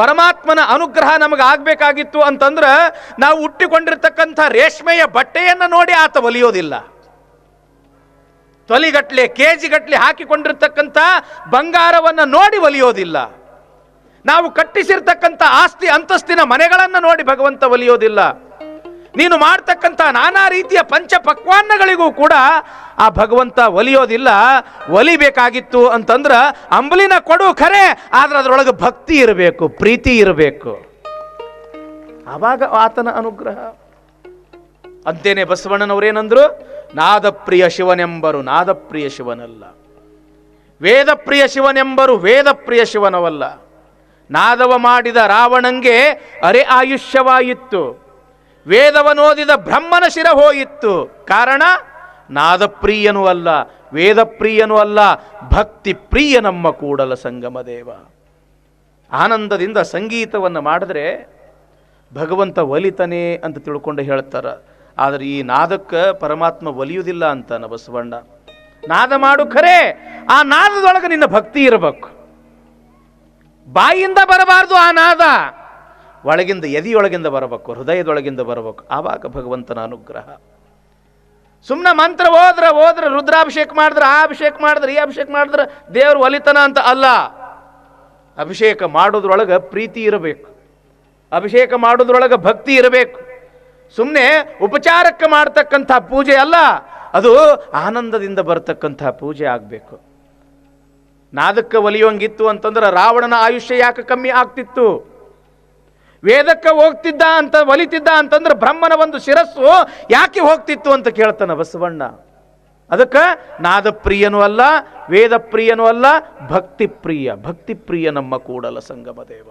ಪರಮಾತ್ಮನ ಅನುಗ್ರಹ ನಮಗೆ ಆಗಬೇಕಾಗಿತ್ತು ಅಂತಂದ್ರೆ ನಾವು ಹುಟ್ಟಿಕೊಂಡಿರ್ತಕ್ಕಂಥ ರೇಷ್ಮೆಯ ಬಟ್ಟೆಯನ್ನು ನೋಡಿ ಆತ ಒಲಿಯೋದಿಲ್ಲ. ತೊಲಿಗಟ್ಲೆ ಕೆ ಜಿಗಟ್ಲೆ ಹಾಕಿಕೊಂಡಿರ್ತಕ್ಕಂಥ ಬಂಗಾರವನ್ನು ನೋಡಿ ಒಲಿಯೋದಿಲ್ಲ. ನಾವು ಕಟ್ಟಿಸಿರ್ತಕ್ಕಂಥ ಆಸ್ತಿ, ಅಂತಸ್ತಿನ ಮನೆಗಳನ್ನು ನೋಡಿ ಭಗವಂತ ಒಲಿಯೋದಿಲ್ಲ. ನೀನು ಮಾಡ್ತಕ್ಕಂಥ ನಾನಾ ರೀತಿಯ ಪಂಚ ಪಕ್ವಾನ್ನಗಳಿಗೂ ಕೂಡ ಆ ಭಗವಂತ ಒಲಿಯೋದಿಲ್ಲ. ಒಲಿಬೇಕಾಗಿತ್ತು ಅಂತಂದ್ರೆ ಅಂಬಲಿನ ಕೊಡು ಖರೆ, ಆದ್ರೆ ಅದರೊಳಗೆ ಭಕ್ತಿ ಇರಬೇಕು, ಪ್ರೀತಿ ಇರಬೇಕು. ಆವಾಗ ಆತನ ಅನುಗ್ರಹ. ಅಂತೇನೆ ಬಸವಣ್ಣನವರೇನಂದ್ರು? ನಾದಪ್ರಿಯ ಶಿವನೆಂಬರು, ನಾದಪ್ರಿಯ ಶಿವನಲ್ಲ. ವೇದಪ್ರಿಯ ಶಿವನೆಂಬರು, ವೇದಪ್ರಿಯ ಶಿವನವಲ್ಲ. ನಾದವ ಮಾಡಿದ ರಾವಣಂಗೆ ಅರೆ ಆಯುಷ್ಯವಾಯಿತ್ತು ವೇದವನೋದಿದ ಬ್ರಹ್ಮನ ಶಿರ ಹೋಯಿತ್ತು. ಕಾರಣ, ನಾದಪ್ರಿಯನೂ ಅಲ್ಲ, ವೇದಪ್ರಿಯನೂ ಅಲ್ಲ, ಭಕ್ತಿ ಪ್ರಿಯ ನಮ್ಮ ಕೂಡಲ ಸಂಗಮ ದೇವ. ಆನಂದದಿಂದ ಸಂಗೀತವನ್ನು ಮಾಡಿದ್ರೆ ಭಗವಂತ ಒಲಿತಾನೆ ಅಂತ ತಿಳ್ಕೊಂಡು ಹೇಳ್ತಾರ. ಆದರೆ ಈ ನಾದಕ್ಕೆ ಪರಮಾತ್ಮ ಒಲಿಯುವುದಿಲ್ಲ ಅಂತಾನ ಬಸವಣ್ಣ. ನಾದ ಮಾಡು ಖರೆ, ಆ ನಾದದೊಳಗೆ ನಿನ್ನ ಭಕ್ತಿ ಇರಬೇಕು. ಬಾಯಿಂದ ಬರಬಾರ್ದು ಆ ನಾದ. ಒಳಗಿಂದ, ಎದಿಯೊಳಗಿಂದ ಬರಬೇಕು, ಹೃದಯದೊಳಗಿಂದ ಬರಬೇಕು. ಆವಾಗ ಭಗವಂತನ ಅನುಗ್ರಹ. ಸುಮ್ಮನೆ ಮಂತ್ರ ಹೋದ್ರ ಹೋದ್ರೆ, ರುದ್ರಾಭಿಷೇಕ ಮಾಡಿದ್ರೆ ಆ ಅಭಿಷೇಕ ಮಾಡಿದ್ರೆ, ಈ ಅಭಿಷೇಕ ಮಾಡಿದ್ರೆ ದೇವರು ಒಲಿತನ ಅಂತ ಅಲ್ಲ. ಅಭಿಷೇಕ ಮಾಡೋದ್ರೊಳಗೆ ಪ್ರೀತಿ ಇರಬೇಕು. ಅಭಿಷೇಕ ಮಾಡೋದ್ರೊಳಗೆ ಭಕ್ತಿ ಇರಬೇಕು. ಸುಮ್ಮನೆ ಉಪಚಾರಕ್ಕೆ ಮಾಡ್ತಕ್ಕಂಥ ಪೂಜೆ ಅಲ್ಲ, ಅದು ಆನಂದದಿಂದ ಬರ್ತಕ್ಕಂಥ ಪೂಜೆ ಆಗಬೇಕು. ನಾದಕ್ಕೆ ಒಲಿಯೋಂಗಿತ್ತು ಅಂತಂದ್ರೆ ರಾವಣನ ಆಯುಷ್ಯ ಯಾಕೆ ಕಮ್ಮಿ ಆಗ್ತಿತ್ತು? ವೇದಕ್ಕೆ ಹೋಗ್ತಿದ್ದ ಅಂತ ಒಲಿತಿದ್ದ ಅಂತಂದ್ರೆ ಬ್ರಹ್ಮನ ಒಂದು ಶಿರಸ್ಸು ಯಾಕೆ ಹೋಗ್ತಿತ್ತು ಅಂತ ಕೇಳ್ತಾನೆ ಬಸವಣ್ಣ. ಅದಕ್ಕೆ ನಾದಪ್ರಿಯನೂ ಅಲ್ಲ ವೇದ ಪ್ರಿಯನೂ ಅಲ್ಲ ಭಕ್ತಿ ಪ್ರಿಯ ಭಕ್ತಿ ಪ್ರಿಯ ನಮ್ಮ ಕೂಡಲ ಸಂಗಮ ದೇವ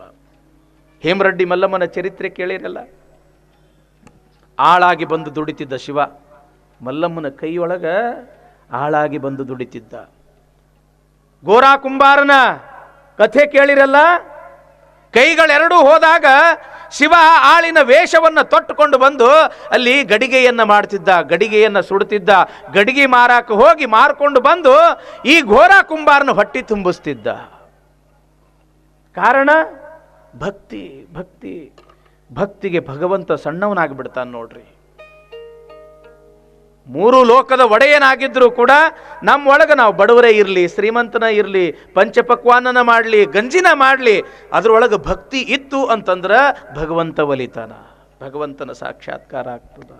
ಹೇಮರೆಡ್ಡಿ ಮಲ್ಲಮ್ಮನ ಚರಿತ್ರೆ ಕೇಳಿರಲ್ಲ? ಆಳಾಗಿ ಬಂದು ದುಡಿತಿದ್ದ ಶಿವ, ಮಲ್ಲಮ್ಮನ ಕೈಯೊಳಗ ಆಳಾಗಿ ಬಂದು ದುಡಿತಿದ್ದ. ಗೋರಾ ಕುಂಬಾರನ ಕಥೆ ಕೇಳಿರಲ್ಲ? ಕೈಗಳೆರಡೂ ಹೋದಾಗ ಶಿವ ಆಳಿನ ವೇಷವನ್ನು ತೊಟ್ಟುಕೊಂಡು ಬಂದು ಅಲ್ಲಿ ಗಡಿಗೆಯನ್ನು ಮಾಡ್ತಿದ್ದ, ಗಡಿಗೆಯನ್ನು ಸುಡುತ್ತಿದ್ದ, ಗಡಿಗೆ ಮಾರಾಕ ಹೋಗಿ ಮಾರ್ಕೊಂಡು ಬಂದು ಈ ಘೋರ ಕುಂಬಾರನ ಹೊಟ್ಟಿ ತುಂಬಿಸ್ತಿದ್ದ. ಕಾರಣ? ಭಕ್ತಿ ಭಕ್ತಿ. ಭಕ್ತಿಗೆ ಭಗವಂತ ಸಣ್ಣವನಾಗಿಬಿಡ್ತಾನೆ ನೋಡ್ರಿ. ಮೂರು ಲೋಕದ ಒಡೆಯನಾಗಿದ್ದರೂ ಕೂಡ ನಮ್ಮ ಒಳಗೆ ನಾವು ಬಡವರೇ ಇರಲಿ, ಶ್ರೀಮಂತನ ಇರಲಿ, ಪಂಚಪಕ್ವಾನನ ಮಾಡಲಿ, ಗಂಜಿನ ಮಾಡಲಿ, ಅದರೊಳಗೆ ಭಕ್ತಿ ಇತ್ತು ಅಂತಂದ್ರೆ ಭಗವಂತ ಒಲಿತಾನ. ಭಗವಂತನ ಸಾಕ್ಷಾತ್ಕಾರ ಆಗ್ತದ.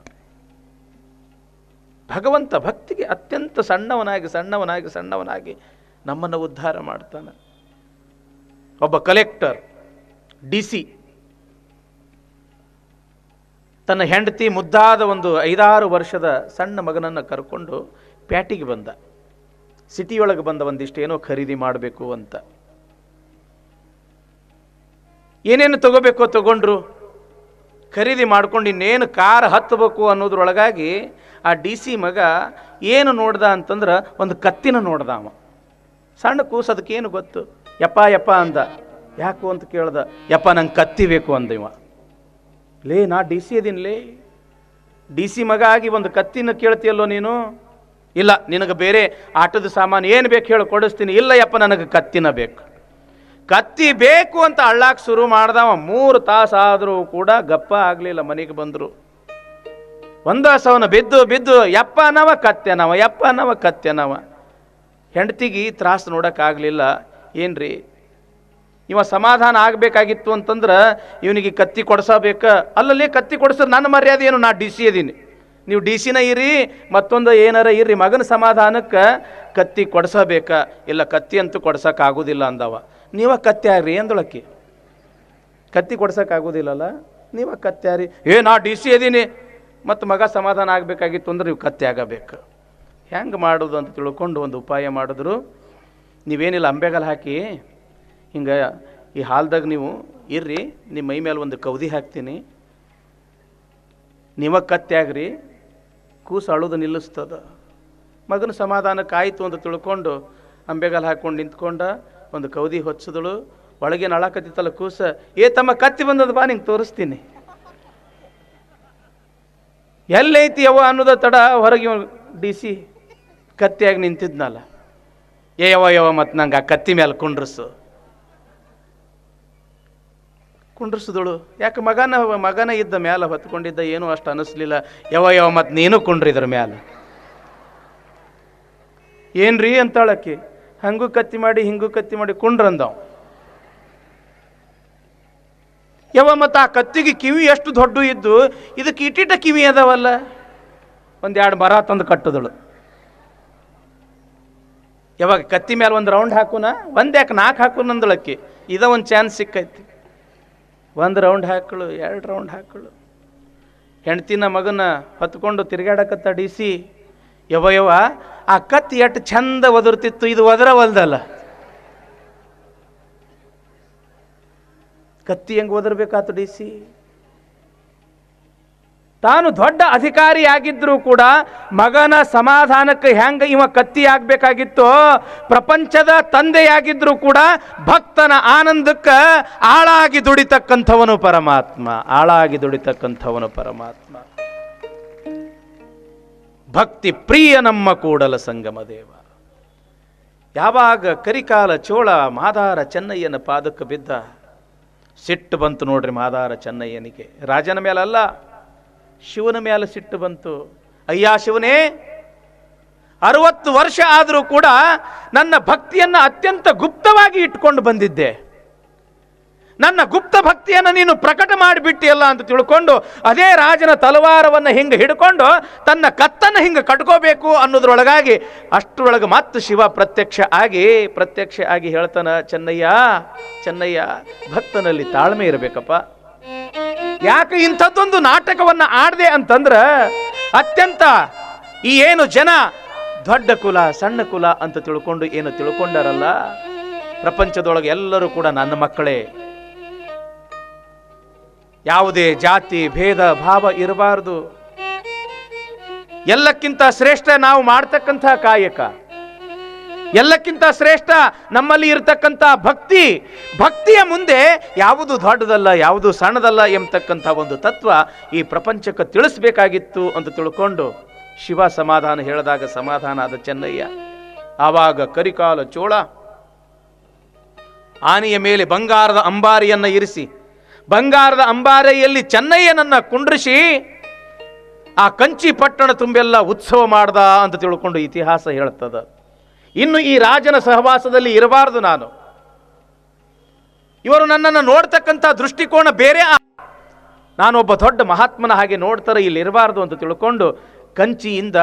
ಭಗವಂತ ಭಕ್ತಿಗೆ ಅತ್ಯಂತ ಸಣ್ಣವನಾಗಿ ಸಣ್ಣವನಾಗಿ ಸಣ್ಣವನಾಗಿ ನಮ್ಮನ್ನು ಉದ್ಧಾರ ಮಾಡ್ತಾನೆ. ಒಬ್ಬ ಕಲೆಕ್ಟರ್ ಡಿ ಸಿ ತನ್ನ ಹೆಂಡತಿ ಮುದ್ದಾದ ಒಂದು ಐದಾರು ವರ್ಷದ ಸಣ್ಣ ಮಗನನ್ನು ಕರ್ಕೊಂಡು ಪ್ಯಾಟಿಗೆ ಬಂದ. ಸಿಟಿಯೊಳಗೆ ಬಂದ ಒಂದಿಷ್ಟು ಏನೋ ಖರೀದಿ ಮಾಡಬೇಕು ಅಂತ. ಏನೇನು ತಗೋಬೇಕೋ ತಗೊಂಡ್ರು? ಖರೀದಿ ಮಾಡ್ಕೊಂಡು ಇನ್ನೇನು ಕಾರ್ ಹತ್ತಬೇಕು ಅನ್ನೋದ್ರೊಳಗಾಗಿ ಆ ಡಿ ಸಿ ಮಗ ಏನು ನೋಡ್ದ ಅಂತಂದ್ರೆ ಒಂದು ಕತ್ತಿನ ನೋಡ್ದ ಅವ. ಸಣ್ಣ ಕೂಸು ಅದಕ್ಕೇನು ಗೊತ್ತು? ಯಪ್ಪ ಯಪ್ಪ ಅಂದ. ಯಾಕು ಅಂತ ಕೇಳ್ದ. ಯಪ್ಪ ನಂಗೆ ಕತ್ತಿ ಬೇಕು ಅಂದ ಇವ. ಲೇ, ನಾ ಡಿ ಸಿ ಅದೀನಿ ಲೇ. ಡಿ ಸಿ ಮಗ ಆಗಿ ಒಂದು ಕತ್ತಿನ ಕೇಳ್ತೀಯಲ್ಲೋ ನೀನು? ಇಲ್ಲ, ನಿನಗೆ ಬೇರೆ ಆಟದ ಸಾಮಾನು ಏನು ಬೇಕು ಹೇಳಿ, ಕೊಡಿಸ್ತೀನಿ. ಇಲ್ಲ ಯಪ್ಪ ನನಗೆ ಕತ್ತಿನ ಬೇಕು. ಕತ್ತಿ ಬೇಕು ಅಂತ ಅಳ್ಳಾಕ್ ಶುರು ಮಾಡ್ದವ, ಮೂರು ತಾಸಾದರೂ ಕೂಡ ಗಪ್ಪ ಆಗಲಿಲ್ಲ, ಮನೆಗೆ ಬಂದರು. ಒಂದ ಸವನ ಬಿದ್ದು ಬಿದ್ದು, ಯಪ್ಪ ಅನ್ನವ ಕತ್ತೆನವ ಯಪ್ಪ ಅನ್ನವ ಕತ್ತೆನವ ಹೆಂಡತಿಗೆ ತ್ರಾಸು ನೋಡೋಕ್ಕಾಗಲಿಲ್ಲ. ಏನ್ರಿ? ಇವ ಸಮಾಧಾನ ಆಗಬೇಕಾಗಿತ್ತು ಅಂತಂದ್ರೆ ಇವನಿಗೆ ಕತ್ತಿ ಕೊಡಿಸಬೇಕ. ಅಲ್ಲಲ್ಲಿ ಕತ್ತಿ ಕೊಡಿಸ್ರೆ ನನ್ನ ಮರ್ಯಾದೆ ಏನು? ನಾ ಡಿ ಸಿ ಅದೀನಿ. ನೀವು ಡಿ ಸಿನ ಇರಿ, ಮತ್ತೊಂದು ಏನಾರ ಇರ್ರಿ, ಮಗನ ಸಮಾಧಾನಕ್ಕೆ ಕತ್ತಿ ಕೊಡಿಸಬೇಕ. ಇಲ್ಲ ಕತ್ತಿ ಅಂತೂ ಕೊಡ್ಸೋಕ್ಕಾಗೋದಿಲ್ಲ ಅಂದವ. ನೀವ ಕತ್ತಿ ಆಗ್ರಿ ಅಂದೊಳಕ್ಕೆ ಕತ್ತಿ ಕೊಡ್ಸೋಕ್ಕಾಗೋದಿಲ್ಲಲ್ಲ ನೀವ ಕತ್ತಿ ಆಗ್ರಿ. ಏ, ನಾ ಡಿ ಸಿ ಅದೀನಿ. ಮತ್ತು ಮಗ ಸಮಾಧಾನ ಆಗಬೇಕಾಗಿತ್ತು ಅಂದ್ರೆ ನೀವು ಕತ್ತಿ ಆಗಬೇಕು. ಹೆಂಗೆ ಮಾಡೋದು ಅಂತ ತಿಳ್ಕೊಂಡು ಒಂದು ಉಪಾಯ ಮಾಡಿದ್ರು. ನೀವೇನಿಲ್ಲ, ಅಂಬೆಗಲ ಹಾಕಿ. ಹಿಂಗೆ ಈ ಹಾಲ್ದಾಗ ನೀವು ಇರ್ರಿ ನಿಮ್ಮ ಮೈ ಮೇಲೆ ಒಂದು ಕವ್ದಿ ಹಾಕ್ತೀನಿ. ನೀವ ಕತ್ತಾಗ್ರಿ ಕೂಸು ಅಳೋದು ನಿಲ್ಲಿಸ್ತದ. ಮಗನ ಸಮಾಧಾನಕ್ಕೆ ಆಯಿತು ಅಂತ ತಿಳ್ಕೊಂಡು ಅಂಬೆಗಾಲ ಹಾಕ್ಕೊಂಡು ನಿಂತ್ಕೊಂಡ ಒಂದು ಕವ್ದಿ ಹೊಚ್ಚಿದಳು ಒಳಗೆ ನಳಾಕತ್ತಿತ್ತಲ್ಲ ಕೂಸ, ಏ ತಮ್ಮ ಕತ್ತಿ ಬಂದದ ಬಾ, ನಿಂಗೆ ತೋರಿಸ್ತೀನಿ. ಎಲ್ಲೈತಿ ಯವ್ವ ಅನ್ನೋದ ತಡ, ಹೊರಗೆ ಡಿ ಸಿ ಕತ್ತಿಯಾಗಿ ನಿಂತಿದ್ನಲ್ಲ. ಏ ಯವ ಯವ ಮತ್ತು ನಂಗೆ ಆ ಕತ್ತಿ ಮೇಲೆ ಕುಂಡ್ರಸು. ಕುಂಡ್ರಿಸಿದಳು. ಯಾಕೆ ಮಗನ ಮಗನ ಇದ್ದ ಮ್ಯಾಲ ಹೊತ್ಕೊಂಡಿದ್ದ ಏನೂ ಅಷ್ಟು ಅನಿಸ್ಲಿಲ್ಲ. ಯಾವ ಯಾವ ಮತ್ತು ನೀನು ಕುಂಡ್ರಿದ್ರ ಮ್ಯಾಲ. ಏನ್ರಿ ಅಂತಾಳಕ್ಕೆ? ಹಂಗು ಕತ್ತಿ ಮಾಡಿ, ಹಿಂಗೂ ಕತ್ತಿ ಮಾಡಿ ಕುಂಡ್ರಂದವ್. ಯಾವ ಮತ್ತು ಆ ಕತ್ತಿಗೆ ಕಿವಿ ಎಷ್ಟು ದೊಡ್ಡ ಇದ್ದು, ಇದಕ್ಕೆ ಇಟ್ಟಿಟ್ಟ ಕಿವಿ ಅದಾವಲ್ಲ? ಒಂದೆರಡು ಮರ ತಂದು ಕಟ್ಟದಳು. ಯಾವಾಗ ಕತ್ತಿ ಮೇಲೆ ಒಂದು ರೌಂಡ್ ಹಾಕುನ? ಒಂದು ಯಾಕೆ ನಾಲ್ಕು ಹಾಕು ನಂದಳಕ್ಕೆ ಇದ ಒಂದು ಚಾನ್ಸ್ ಸಿಕ್ಕೈತಿ. ಒಂದು ರೌಂಡ್ ಹಾಕಳು ಎರಡು ರೌಂಡ್ ಹಾಕಳು ಹೆಂಡ್ತಿನ ಮಗನ ಹೊತ್ಕೊಂಡು ತಿರುಗಾಡಕತ್ತ ಡಿಸಿ ಯವ ಯವ ಆ ಕತ್ತಿ ಎಷ್ಟು ಚಂದ ಒದರ್ತಿತ್ತು, ಇದು ಒದರವಲ್ದಲ್ಲ. ಕತ್ತಿ ಹೆಂಗೆ ಒದರ್ಬೇಕಾತು ಡಿ ಸಿ? ತಾನು ದೊಡ್ಡ ಅಧಿಕಾರಿಯಾಗಿದ್ದರೂ ಕೂಡ ಮಗನ ಸಮಾಧಾನಕ್ಕೆ ಹೆಂಗೆ ಇವ ಕತ್ತಿ ಆಗ್ಬೇಕಾಗಿತ್ತೋ, ಪ್ರಪಂಚದ ತಂದೆಯಾಗಿದ್ದರೂ ಕೂಡ ಭಕ್ತನ ಆನಂದಕ್ಕೆ ಆಳಾಗಿ ದುಡಿತಕ್ಕಂಥವನು ಪರಮಾತ್ಮ, ಆಳಾಗಿ ದುಡಿತಕ್ಕಂಥವನು ಪರಮಾತ್ಮ. ಭಕ್ತಿ ಪ್ರಿಯ ನಮ್ಮ ಕೂಡಲ ಸಂಗಮ ದೇವ. ಯಾವಾಗ ಕರಿಕಾಲ ಚೋಳ ಮಾದಾರ ಚೆನ್ನಯ್ಯನ ಪಾದಕ್ಕೆ ಬಿದ್ದ, ಸಿಟ್ಟು ಬಂತು ನೋಡ್ರಿ ಮಾದಾರ ಚೆನ್ನಯ್ಯನಿಗೆ. ರಾಜನ ಮೇಲಲ್ಲ ಶಿವನ ಮೇಲೆ ಸಿಟ್ಟು ಬಂತು. ಅಯ್ಯ ಶಿವನೇ, ಅರವತ್ತು ವರ್ಷ ಆದರೂ ಕೂಡ ನನ್ನ ಭಕ್ತಿಯನ್ನು ಅತ್ಯಂತ ಗುಪ್ತವಾಗಿ ಇಟ್ಕೊಂಡು ಬಂದಿದ್ದೆ. ನನ್ನ ಗುಪ್ತ ಭಕ್ತಿಯನ್ನು ನೀನು ಪ್ರಕಟ ಮಾಡಿಬಿಟ್ಟಿಯಲ್ಲ ಅಂತ ತಿಳ್ಕೊಂಡು ಅದೇ ರಾಜನ ತಲವಾರವನ್ನು ಹಿಂಗೆ ಹಿಡ್ಕೊಂಡು ತನ್ನ ಕತ್ತನ್ನು ಹಿಂಗೆ ಕಟ್ಕೋಬೇಕು ಅನ್ನೋದ್ರೊಳಗಾಗಿ ಅಷ್ಟರೊಳಗೆ ಮತ್ತೆ ಶಿವ ಪ್ರತ್ಯಕ್ಷ ಆಗಿ ಪ್ರತ್ಯಕ್ಷ ಆಗಿ ಹೇಳ್ತಾನ, ಚೆನ್ನಯ್ಯ ಚೆನ್ನಯ್ಯ, ಭಕ್ತನಲ್ಲಿ ತಾಳ್ಮೆ ಇರಬೇಕಪ್ಪ. ಯಾಕೆ ಇಂಥದ್ದೊಂದು ನಾಟಕವನ್ನ ಆಡದೆ ಅಂತಂದ್ರ ಅತ್ಯಂತ ಈ ಏನು ಜನ ದೊಡ್ಡ ಕುಲ, ಸಣ್ಣ ಕುಲ ಅಂತ ತಿಳ್ಕೊಂಡು ಏನು ತಿಳ್ಕೊಂಡಾರಲ್ಲ? ಪ್ರಪಂಚದೊಳಗೆ ಎಲ್ಲರೂ ಕೂಡ ನನ್ನ ಮಕ್ಕಳೇ, ಯಾವುದೇ ಜಾತಿ, ಭೇದ, ಭಾವ ಇರಬಾರದು. ಎಲ್ಲಕ್ಕಿಂತ ಶ್ರೇಷ್ಠ ನಾವು ಮಾಡ್ತಕ್ಕಂಥ ಕಾಯಕ. ಎಲ್ಲಕ್ಕಿಂತ ಶ್ರೇಷ್ಠ ನಮ್ಮಲ್ಲಿ ಇರತಕ್ಕಂಥ ಭಕ್ತಿ. ಭಕ್ತಿಯ ಮುಂದೆ ಯಾವುದು ದೊಡ್ಡದಲ್ಲ, ಯಾವುದು ಸಣ್ಣದಲ್ಲ ಎಂಬತಕ್ಕಂಥ ಒಂದು ತತ್ವ ಈ ಪ್ರಪಂಚಕ್ಕೆ ತಿಳಿಸ್ಬೇಕಾಗಿತ್ತು ಅಂತ ತಿಳ್ಕೊಂಡು ಶಿವ ಸಮಾಧಾನ ಹೇಳಿದಾಗ ಸಮಾಧಾನ ಆದ ಚೆನ್ನಯ್ಯ. ಆವಾಗ ಕರಿಕಾಲ ಚೋಳ ಆನೆಯ ಮೇಲೆ ಬಂಗಾರದ ಅಂಬಾರಿಯನ್ನು ಇರಿಸಿ, ಬಂಗಾರದ ಅಂಬಾರಿಯಲ್ಲಿ ಚೆನ್ನಯ್ಯನನ್ನ ಕುಂಡ್ರಿಸಿ, ಆ ಕಂಚಿ ಪಟ್ಟಣ ತುಂಬೆಲ್ಲ ಉತ್ಸವ ಮಾಡ್ದ ಅಂತ ತಿಳ್ಕೊಂಡು ಇತಿಹಾಸ ಹೇಳ್ತದ. ಇನ್ನು ಈ ರಾಜನ ಸಹವಾಸದಲ್ಲಿ ಇರಬಾರದು ನಾನು. ಇವರು ನನ್ನನ್ನು ನೋಡ್ತಕ್ಕಂಥ ದೃಷ್ಟಿಕೋನ ಬೇರೆ ನಾನು ನಾನೊಬ್ಬ ದೊಡ್ಡ ಮಹಾತ್ಮನ ಹಾಗೆ ನೋಡ್ತಾರೆ, ಇಲ್ಲಿ ಇರಬಾರ್ದು ಅಂತ ತಿಳ್ಕೊಂಡು ಕಂಚಿಯಿಂದ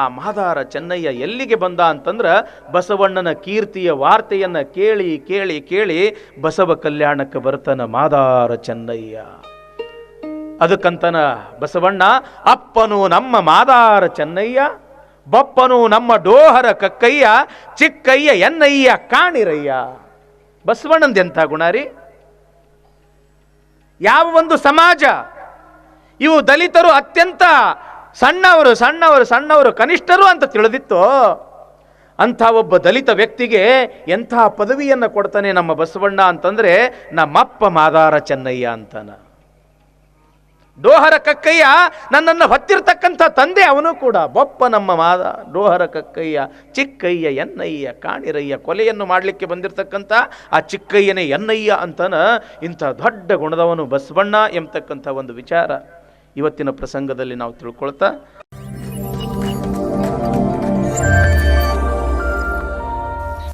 ಆ ಮಾದಾರ ಚೆನ್ನಯ್ಯ ಎಲ್ಲಿಗೆ ಬಂದ ಅಂತಂದ್ರೆ ಬಸವಣ್ಣನ ಕೀರ್ತಿಯ ವಾರ್ತೆಯನ್ನು ಕೇಳಿ ಕೇಳಿ ಕೇಳಿ ಬಸವ ಕಲ್ಯಾಣಕ್ಕೆ ಬರ್ತಾನ ಮಾದಾರ ಚೆನ್ನಯ್ಯ. ಅದಕ್ಕಂತನ ಬಸವಣ್ಣ, ಅಪ್ಪನು ನಮ್ಮ ಮಾದಾರ ಚೆನ್ನಯ್ಯ ಬಪ್ಪನು ನಮ್ಮ ಡೋಹರ ಕಕ್ಕಯ್ಯ, ಚಿಕ್ಕಯ್ಯ, ಎನ್ನಯ್ಯ, ಕಾಣಿರಯ್ಯ. ಬಸವಣ್ಣಂದೆಂಥ ಗುಣ ಗುಣಾರಿ ಯಾವ ಒಂದು ಸಮಾಜ? ಇವು ದಲಿತರು ಅತ್ಯಂತ ಸಣ್ಣವರು ಸಣ್ಣವರು ಸಣ್ಣವರು, ಕನಿಷ್ಠರು ಅಂತ ತಿಳಿದಿತ್ತು? ಅಂಥ ಒಬ್ಬ ದಲಿತ ವ್ಯಕ್ತಿಗೆ ಎಂಥ ಪದವಿಯನ್ನು ಕೊಡ್ತಾನೆ ನಮ್ಮ ಬಸವಣ್ಣ ಅಂತಂದರೆ, ನಮ್ಮಪ್ಪ ಮಾದಾರ ಚೆನ್ನಯ್ಯ ಅಂತಾನ. ಡೋಹರ ಕಕ್ಕಯ್ಯ ನನ್ನನ್ನು ಹೊತ್ತಿರ್ತಕ್ಕಂಥ ತಂದೆ ಅವನು ಕೂಡ. ಬೊಪ್ಪ ನಮ್ಮ ಮಾದ ಡೋಹರ ಕಕ್ಕಯ್ಯ, ಚಿಕ್ಕಯ್ಯ, ಎನ್ನಯ್ಯ, ಕಾಣಿರಯ್ಯ ಕೊಲೆಯನ್ನು ಮಾಡಲಿಕ್ಕೆ ಬಂದಿರತಕ್ಕಂಥ ಆ ಚಿಕ್ಕಯ್ಯನೇ ಎನ್ನಯ್ಯ ಅಂತನ ಇಂಥ ದೊಡ್ಡ ಗುಣದವನು ಬಸವಣ್ಣ ಎಂಬತಕ್ಕಂಥ ಒಂದು ವಿಚಾರ ಇವತ್ತಿನ ಪ್ರಸಂಗದಲ್ಲಿ ನಾವು ತಿಳ್ಕೊಳ್ತಾ